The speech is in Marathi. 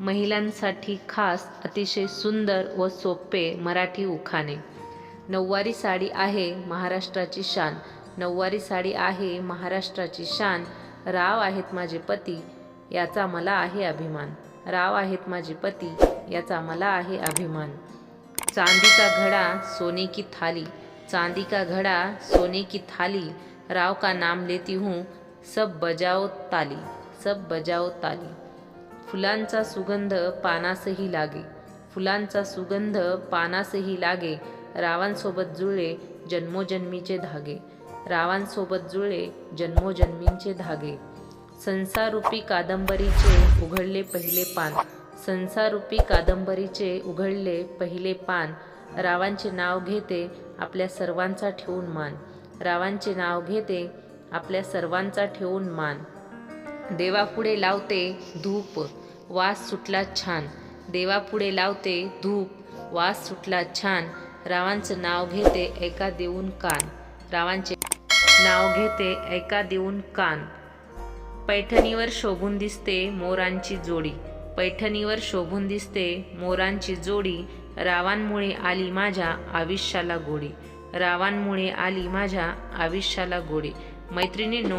महिलांसाठी खास अतिशय सुंदर व सोपे मराठी उखाणे. नऊवारी साडी आहे महाराष्ट्राची शान. नऊवारी साडी आहे महाराष्ट्राची शान. राव आहेत माझे पती याचा मला आहे अभिमान. राव आहेत माझे पती याचा मला आहे अभिमान. चांदी का घड़ा सोने की थाली. चांदी का घड़ा सोने की थाली. राव का नाम लेती हूँ सब बजाओ ताली सब बजाओ ताली. फुलांचा सुगंध पानासही लागे. फुलांचा सुगंध पानासही लागे रावांसोबत जुळे जन्मोजन्मीचे धागे. रावांसोबत जुळे जन्मोजन्मींचे धागे. संसारूपी कादंबरीचे उघडले पहिले पान. संसारूपी कादंबरीचे उघडले पहिले पान. रावांचे नाव घेते आपल्या सर्वांचा ठेवून मान. रावांचे नाव घेते आपल्या सर्वांचा ठेवून मान. देवापुढे लावते धूप वास सुटला छान. देवापुढे लावते धूप वास सुटला छान. रावांचं नाव घेते ऐका देऊन कान. रावांचे नाव घेते ऐका देऊन कान. पैठणीवर शोभून दिसते मोरांची जोडी. पैठणीवर शोभून दिसते मोरांची जोडी. रावांमुळे आली माझ्या आयुष्याला गोडी. रावांमुळे आली माझ्या आयुष्याला गोडी. मैत्रिणींनो